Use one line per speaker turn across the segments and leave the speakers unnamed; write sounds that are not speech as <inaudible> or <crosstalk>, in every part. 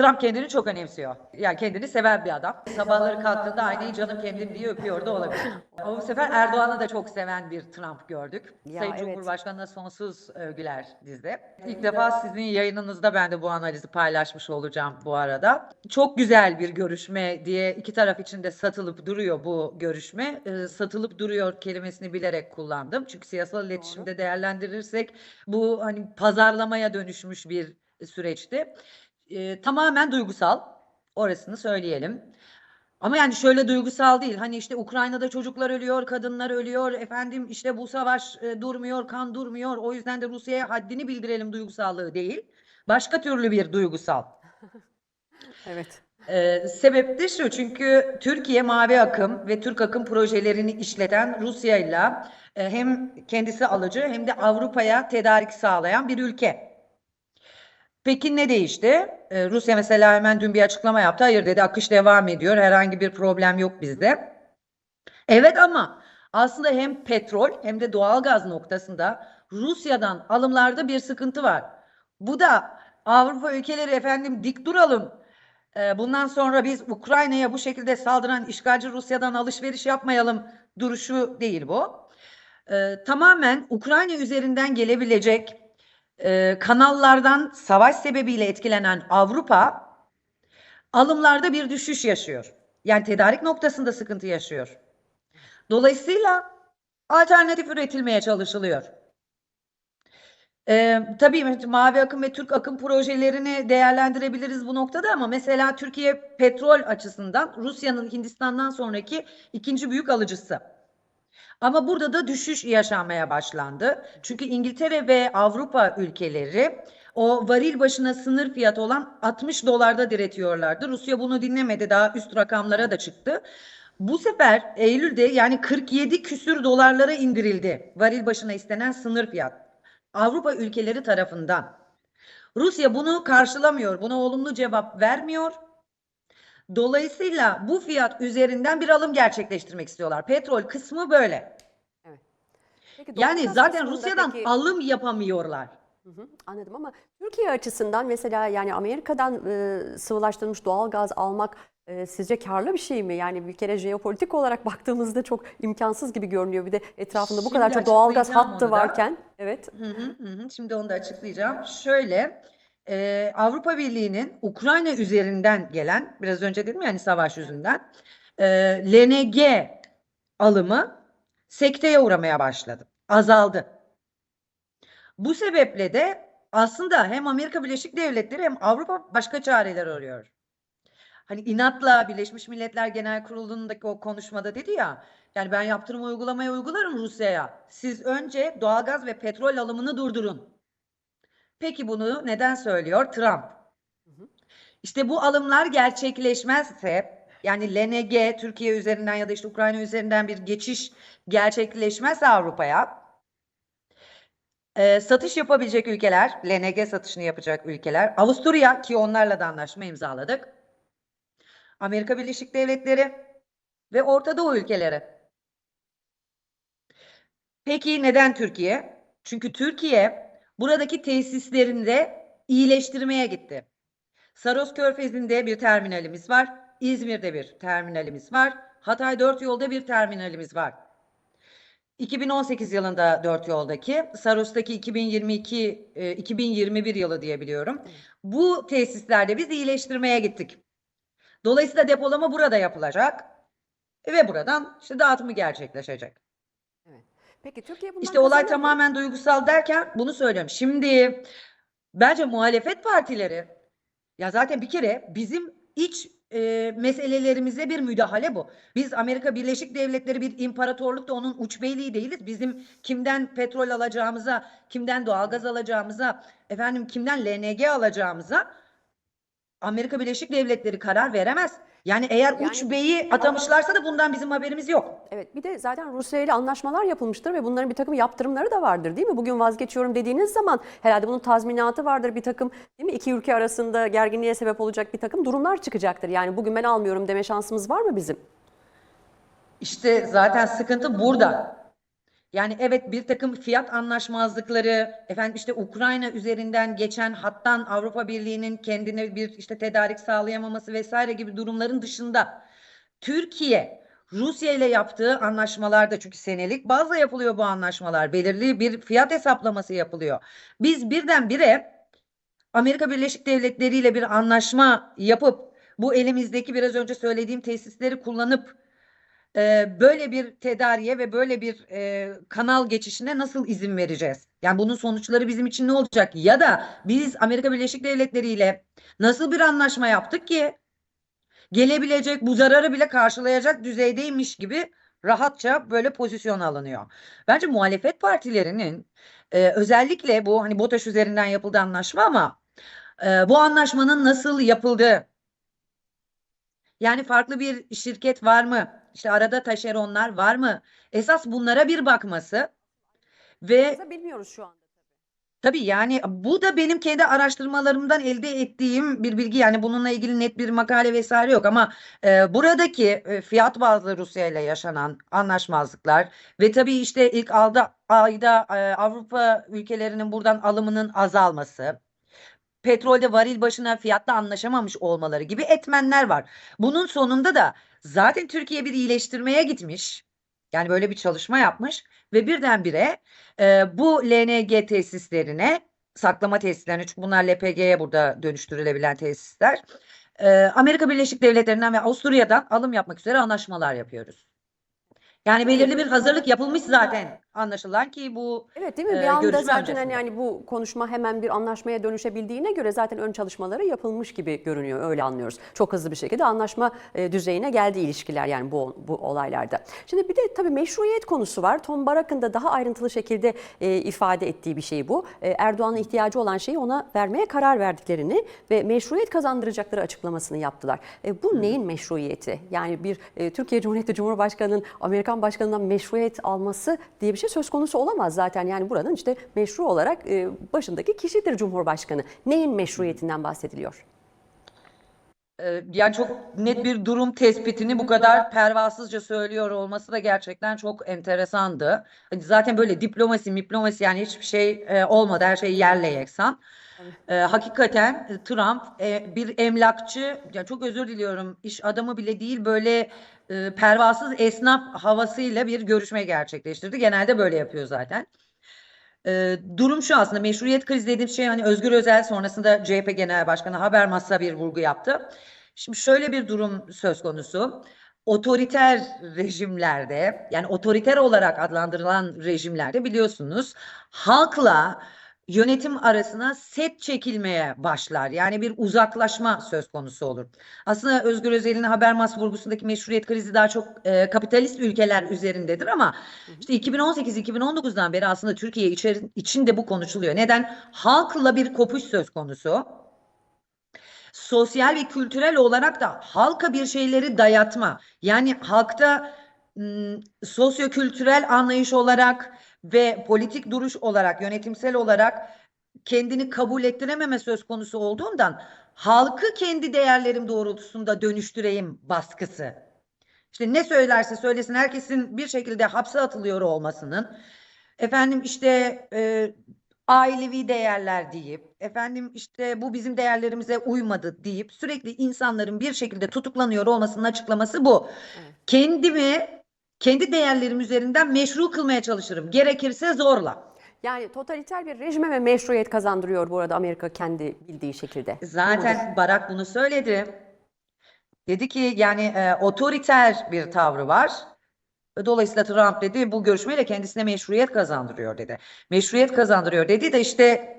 Trump kendini çok önemsiyor. Yani kendini seven bir adam. Sabahları kalktığında aynayı canım kendim diye öpüyor da olabilir. Ama bu sefer Erdoğan'ı da çok seven bir Trump gördük.
Ya,
Sayın
evet.
Cumhurbaşkanı'na sonsuz övgüler dizde. İlk defa sizin yayınınızda ben de bu analizi paylaşmış olacağım bu arada. Çok güzel bir görüşme diye iki taraf için de satılıp duruyor bu görüşme. Ee, satılıp duruyor kelimesini bilerek kullandım. Çünkü siyasal iletişimde değerlendirirsek bu hani pazarlamaya dönüşmüş bir süreçti. Ee, tamamen duygusal. Orasını söyleyelim. Ama yani şöyle duygusal değil. Hani işte Ukrayna'da çocuklar ölüyor, kadınlar ölüyor. Efendim işte bu savaş e, durmuyor, kan durmuyor. O yüzden de Rusya'ya haddini bildirelim duygusallığı değil. Başka türlü bir duygusal. <laughs>
Evet.
Ee, sebep de şu çünkü Türkiye Mavi Akım ve Türk Akım projelerini işleten Rusya'yla e, hem kendisi alıcı hem de Avrupa'ya tedarik sağlayan bir ülke. Peki ne değişti? Ee, Rusya mesela hemen dün bir açıklama yaptı. Hayır dedi akış devam ediyor. Herhangi bir problem yok bizde. Evet ama aslında hem petrol hem de doğalgaz noktasında Rusya'dan alımlarda bir sıkıntı var. Bu da Avrupa ülkeleri efendim dik duralım. Ee, Bundan sonra biz Ukrayna'ya bu şekilde saldıran işgalci Rusya'dan alışveriş yapmayalım duruşu değil bu. Ee, tamamen Ukrayna üzerinden gelebilecek e, kanallardan savaş sebebiyle etkilenen Avrupa alımlarda bir düşüş yaşıyor. Yani tedarik noktasında sıkıntı yaşıyor. Dolayısıyla alternatif üretilmeye çalışılıyor. Ee, tabii Mavi Akım ve Türk Akım projelerini değerlendirebiliriz bu noktada ama mesela Türkiye petrol açısından Rusya'nın Hindistan'dan sonraki ikinci büyük alıcısı. Ama burada da düşüş yaşanmaya başlandı. Çünkü İngiltere ve Avrupa ülkeleri o varil başına sınır fiyatı olan 60 dolarda diretiyorlardı. Rusya bunu dinlemedi. Daha üst rakamlara da çıktı. Bu sefer Eylül'de yani 47 küsür dolarlara indirildi varil başına istenen sınır fiyat. Avrupa ülkeleri tarafından. Rusya bunu karşılamıyor. Buna olumlu cevap vermiyor. Dolayısıyla bu fiyat üzerinden bir alım gerçekleştirmek istiyorlar. Petrol kısmı böyle.
Peki,
Yani zaten Rusya'dan
peki-
alım yapamıyorlar.
Hı hı, anladım ama Türkiye açısından mesela yani Amerika'dan e, sıvılaştırılmış doğal gaz almak e, sizce karlı bir şey mi? Yani bir kere jeopolitik olarak <laughs> baktığımızda çok imkansız gibi görünüyor. Bir de etrafında bu kadar çok doğal gaz hattı varken. Evet.
Hı, hı hı. Şimdi onu da açıklayacağım. Şöyle e, Avrupa Birliği'nin Ukrayna üzerinden gelen biraz önce dedim ya hani savaş yüzünden e, LNG alımı sekteye uğramaya başladı. Azaldı. Bu sebeple de aslında hem Amerika Birleşik Devletleri hem Avrupa başka çareler arıyor. Hani inatla Birleşmiş Milletler Genel Kurulu'ndaki o konuşmada dedi ya yani ben yaptırım uygulamaya uygularım Rusya'ya. Siz önce doğalgaz ve petrol alımını durdurun. Peki bunu neden söylüyor Trump? İşte bu alımlar gerçekleşmezse yani LNG Türkiye üzerinden ya da işte Ukrayna üzerinden bir geçiş gerçekleşmezse Avrupa'ya e, satış yapabilecek ülkeler, LNG satışını yapacak ülkeler, Avusturya ki onlarla da anlaşma imzaladık. Amerika Birleşik Devletleri ve Orta Doğu ülkeleri. Peki neden Türkiye? Çünkü Türkiye buradaki tesislerinde iyileştirmeye gitti. Saros Körfezi'nde bir terminalimiz var. İzmir'de bir terminalimiz var. Hatay Dört Yol'da bir terminalimiz var. 2018 yılında dört yoldaki, Saros'taki 2022 e, 2021 yılı diye biliyorum. Bu tesislerde biz iyileştirmeye gittik. Dolayısıyla depolama burada yapılacak ve buradan işte dağıtımı gerçekleşecek.
Peki Türkiye bundan
İşte olay
kazanır mı?
tamamen duygusal derken bunu söylüyorum. Şimdi bence muhalefet partileri ya zaten bir kere bizim iç e, meselelerimize bir müdahale bu. Biz Amerika Birleşik Devletleri bir imparatorluk da onun uç beyliği değiliz. Bizim kimden petrol alacağımıza, kimden doğalgaz alacağımıza, efendim kimden LNG alacağımıza Amerika Birleşik Devletleri karar veremez. Yani eğer uç
Yani-
beyi atamışlarsa da bundan bizim haberimiz yok.
Evet bir de zaten Rusya ile anlaşmalar yapılmıştır ve bunların bir takım yaptırımları da vardır değil mi? Bugün vazgeçiyorum dediğiniz zaman herhalde bunun tazminatı vardır bir takım değil mi? İki ülke arasında gerginliğe sebep olacak bir takım durumlar çıkacaktır. Yani bugün ben almıyorum deme şansımız var mı bizim?
İşte zaten sıkıntı burada. Yani evet bir takım fiyat anlaşmazlıkları, efendim işte Ukrayna üzerinden geçen hattan Avrupa Birliği'nin kendine bir işte tedarik sağlayamaması vesaire gibi durumların dışında Türkiye Rusya ile yaptığı anlaşmalarda çünkü senelik bazla yapılıyor bu anlaşmalar. Belirli bir fiyat hesaplaması yapılıyor. Biz birdenbire Amerika Birleşik Devletleri ile bir anlaşma yapıp bu elimizdeki biraz önce söylediğim tesisleri kullanıp e, böyle bir tedariye ve böyle bir e, kanal geçişine nasıl izin vereceğiz? Yani bunun sonuçları bizim için ne olacak? Ya da biz Amerika Birleşik Devletleri ile nasıl bir anlaşma yaptık ki gelebilecek bu zararı bile karşılayacak düzeydeymiş gibi rahatça böyle pozisyon alınıyor. Bence muhalefet partilerinin e, özellikle bu hani BOTAŞ üzerinden yapıldı anlaşma ama e, bu anlaşmanın nasıl yapıldığı yani farklı bir şirket var mı? İşte arada taşeronlar var mı? Esas bunlara bir bakması ve
Bilmiyoruz şu anda.
Tabii yani bu da benim kendi araştırmalarımdan elde ettiğim bir bilgi. Yani bununla ilgili net bir makale vesaire yok ama e, buradaki e, fiyat bazlı Rusya ile yaşanan anlaşmazlıklar ve tabii işte ilk alda, ayda e, Avrupa ülkelerinin buradan alımının azalması, petrolde varil başına fiyatta anlaşamamış olmaları gibi etmenler var. Bunun sonunda da zaten Türkiye bir iyileştirmeye gitmiş. Yani böyle bir çalışma yapmış ve birdenbire e, bu LNG tesislerine saklama tesislerine çünkü bunlar LPG'ye burada dönüştürülebilen tesisler. e, Amerika Birleşik Devletleri'nden ve Avusturya'dan alım yapmak üzere anlaşmalar yapıyoruz. Yani belirli bir hazırlık yapılmış zaten anlaşılan ki bu
Evet değil mi? Bir
e,
anda
görüşme
zaten hani
öncesinde.
yani bu konuşma hemen bir anlaşmaya dönüşebildiğine göre zaten ön çalışmaları yapılmış gibi görünüyor. Öyle anlıyoruz. Çok hızlı bir şekilde anlaşma e, düzeyine geldi ilişkiler yani bu bu olaylarda. Şimdi bir de tabii meşruiyet konusu var. Tom Barak'ın da daha ayrıntılı şekilde e, ifade ettiği bir şey bu. E, Erdoğan'ın ihtiyacı olan şeyi ona vermeye karar verdiklerini ve meşruiyet kazandıracakları açıklamasını yaptılar. E, bu neyin meşruiyeti? Yani bir e, Türkiye Cumhuriyeti Cumhurbaşkanı'nın Amerikan başkanından meşruiyet alması diye bir şey söz konusu olamaz zaten. Yani buranın işte meşru olarak e, başındaki kişidir Cumhurbaşkanı. Neyin meşruiyetinden bahsediliyor?
Ee, Yani çok net bir durum tespitini bu kadar pervasızca söylüyor olması da gerçekten çok enteresandı. Zaten böyle diplomasi, miplomasi yani hiçbir şey e, olmadı. Her şey yerle yeksan. Hakikaten e, Trump e, bir emlakçı, ya çok özür diliyorum, iş adamı bile değil böyle e, pervasız esnaf havasıyla bir görüşme gerçekleştirdi. Genelde böyle yapıyor zaten. Ee, durum şu aslında meşruiyet krizi dediğimiz şey hani Özgür Özel sonrasında CHP Genel Başkanı Habermas'a bir vurgu yaptı. Şimdi şöyle bir durum söz konusu. Otoriter rejimlerde yani otoriter olarak adlandırılan rejimlerde biliyorsunuz halkla yönetim arasına set çekilmeye başlar. Yani bir uzaklaşma söz konusu olur. Aslında Özgür Özel'in Habermas vurgusundaki meşruiyet krizi daha çok e, kapitalist ülkeler üzerindedir ama işte 2018-2019'dan beri aslında Türkiye içeri, içinde bu konuşuluyor. Neden? Halkla bir kopuş söz konusu. Sosyal ve kültürel olarak da halka bir şeyleri dayatma. Yani halkta ım, sosyo-kültürel anlayış olarak ve politik duruş olarak, yönetimsel olarak kendini kabul ettirememe söz konusu olduğundan halkı kendi değerlerim doğrultusunda dönüştüreyim baskısı. İşte ne söylerse söylesin herkesin bir şekilde hapse atılıyor olmasının efendim işte e, ailevi değerler deyip efendim işte bu bizim değerlerimize uymadı deyip sürekli insanların bir şekilde tutuklanıyor olmasının açıklaması bu.
Evet.
Kendimi kendi değerlerim üzerinden meşru kılmaya çalışırım. Gerekirse zorla.
Yani totaliter bir rejime ve meşruiyet kazandırıyor bu arada Amerika kendi bildiği şekilde.
Zaten Barak bunu söyledi. Dedi ki yani e, otoriter bir tavrı var. Dolayısıyla Trump dedi bu görüşmeyle kendisine meşruiyet kazandırıyor dedi. Meşruiyet kazandırıyor dedi de işte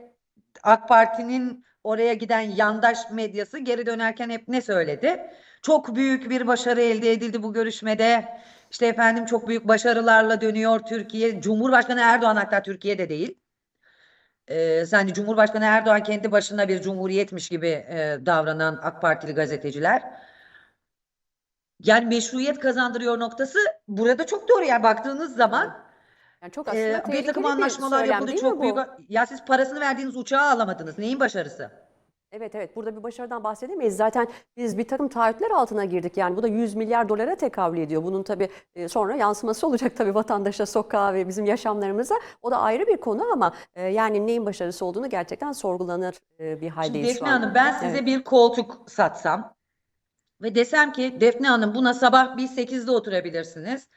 AK Parti'nin oraya giden yandaş medyası geri dönerken hep ne söyledi? Çok büyük bir başarı elde edildi bu görüşmede. İşte efendim çok büyük başarılarla dönüyor Türkiye. Cumhurbaşkanı Erdoğan hatta Türkiye'de değil. Ee, yani Cumhurbaşkanı Erdoğan kendi başına bir cumhuriyetmiş gibi e, davranan AK Partili gazeteciler. Yani meşruiyet kazandırıyor noktası burada çok doğru. Yani baktığınız zaman
Yani çok
e,
aslında
bir
tehlikeli
takım
bir
anlaşmalar yapıldı. Çok büyük. Ya siz parasını verdiğiniz uçağı alamadınız. Neyin başarısı?
Evet evet burada bir başarıdan bahsedemeyiz. Zaten biz bir takım taahhütler altına girdik. Yani bu da 100 milyar dolara tekabül ediyor. Bunun tabii e, sonra yansıması olacak tabii vatandaşa, sokağa ve bizim yaşamlarımıza. O da ayrı bir konu ama e, yani neyin başarısı olduğunu gerçekten sorgulanır e, bir
Şimdi
haldeyiz şu
Defne
anda.
Hanım ben size
Evet.
bir koltuk satsam ve desem ki Defne Hanım buna sabah bir 8'de oturabilirsiniz.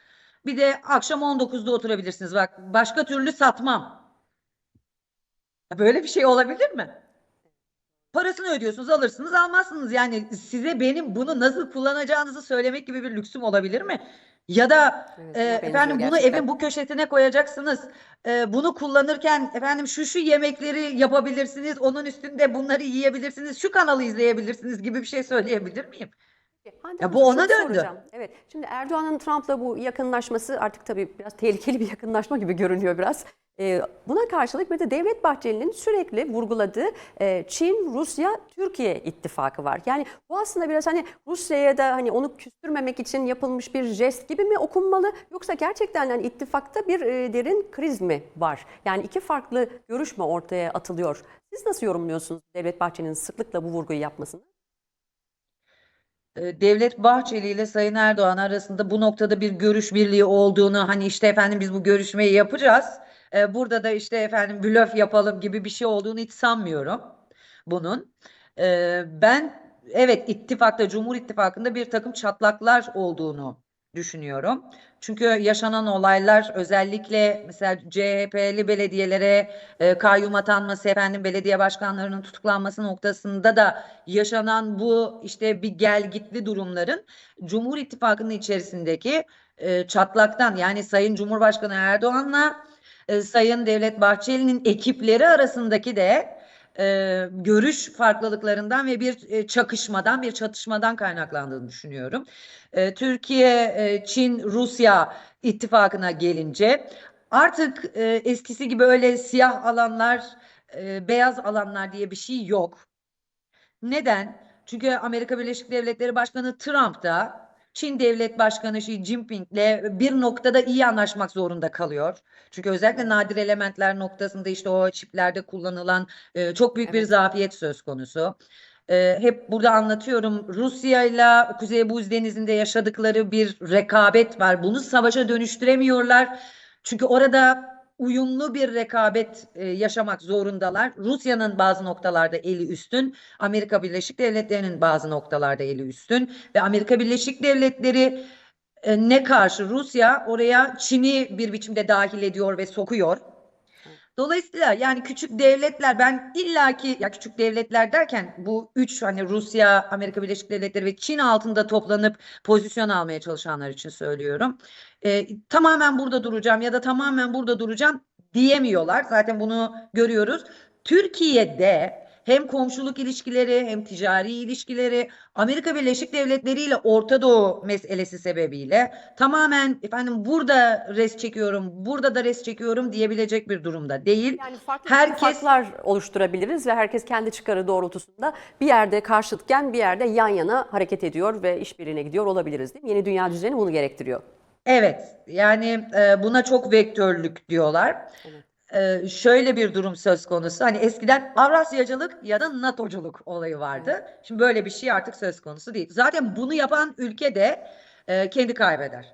Bir de akşam 19'da oturabilirsiniz. Bak başka türlü satmam. Böyle bir şey olabilir mi? Parasını ödüyorsunuz, alırsınız, almazsınız. Yani size benim bunu nasıl kullanacağınızı söylemek gibi bir lüksüm olabilir mi? Ya da
Evet,
e, efendim bunu
gerçekten.
evin bu köşesine koyacaksınız. E, bunu kullanırken efendim şu şu yemekleri yapabilirsiniz. Onun üstünde bunları yiyebilirsiniz. Şu kanalı izleyebilirsiniz gibi bir şey söyleyebilir miyim?
Hande
Ya bu ona döndü.
soracağım. Evet. Şimdi Erdoğan'ın Trump'la bu yakınlaşması artık tabii biraz tehlikeli bir yakınlaşma gibi görünüyor biraz. Ee, buna karşılık bir de Devlet Bahçeli'nin sürekli vurguladığı e, Çin, Rusya, Türkiye ittifakı var. Yani bu aslında biraz hani Rusya'ya da hani onu küstürmemek için yapılmış bir jest gibi mi okunmalı yoksa gerçekten hani ittifakta bir e, derin kriz mi var? Yani iki farklı görüş mü ortaya atılıyor? Siz nasıl yorumluyorsunuz Devlet Bahçeli'nin sıklıkla bu vurguyu yapmasını?
e, Devlet Bahçeli ile Sayın Erdoğan arasında bu noktada bir görüş birliği olduğunu hani işte efendim biz bu görüşmeyi yapacağız. E, Burada da işte efendim blöf yapalım gibi bir şey olduğunu hiç sanmıyorum bunun. E, Ben evet ittifakta Cumhur İttifakı'nda bir takım çatlaklar olduğunu düşünüyorum. Çünkü yaşanan olaylar özellikle mesela CHP'li belediyelere e, kayyum atanması efendim belediye başkanlarının tutuklanması noktasında da yaşanan bu işte bir gel gitli durumların Cumhur İttifakı'nın içerisindeki e, çatlaktan yani Sayın Cumhurbaşkanı Erdoğan'la e, Sayın Devlet Bahçeli'nin ekipleri arasındaki de e, görüş farklılıklarından ve bir e, çakışmadan, bir çatışmadan kaynaklandığını düşünüyorum. E, Türkiye, e, Çin, Rusya ittifakına gelince artık e, eskisi gibi öyle siyah alanlar, e, beyaz alanlar diye bir şey yok. Neden? Çünkü Amerika Birleşik Devletleri Başkanı Trump da Çin Devlet Başkanı Xi Jinping'le bir noktada iyi anlaşmak zorunda kalıyor. Çünkü özellikle nadir elementler noktasında işte o çiplerde kullanılan e, çok büyük bir
Evet.
zafiyet söz konusu. E, hep burada anlatıyorum Rusya ile Kuzey Buz Denizi'nde yaşadıkları bir rekabet var. Bunu savaşa dönüştüremiyorlar. Çünkü orada uyumlu bir rekabet e, yaşamak zorundalar. Rusya'nın bazı noktalarda eli üstün, Amerika Birleşik Devletleri'nin bazı noktalarda eli üstün ve Amerika Birleşik Devletleri e, ne karşı Rusya oraya Çin'i bir biçimde dahil ediyor ve sokuyor. Dolayısıyla yani küçük devletler ben illaki ya küçük devletler derken bu üç hani Rusya, Amerika Birleşik Devletleri ve Çin altında toplanıp pozisyon almaya çalışanlar için söylüyorum. Ee, tamamen burada duracağım ya da tamamen burada duracağım diyemiyorlar. Zaten bunu görüyoruz. Türkiye'de hem komşuluk ilişkileri hem ticari ilişkileri Amerika Birleşik Devletleri ile Orta Doğu meselesi sebebiyle tamamen efendim burada res çekiyorum, burada da res çekiyorum diyebilecek bir durumda değil.
Yani farklı
Herkes-
ittifaklar oluşturabiliriz ve herkes kendi çıkarı doğrultusunda bir yerde karşıtken bir yerde yan yana hareket ediyor ve işbirliğine gidiyor olabiliriz değil mi? Yeni dünya düzeni bunu gerektiriyor.
Evet, yani e, buna çok vektörlük diyorlar. E, şöyle bir durum söz konusu. Hani eskiden Avrasyacılık ya da NATO'culuk olayı vardı. Şimdi böyle bir şey artık söz konusu değil. Zaten bunu yapan ülke de e, kendi kaybeder.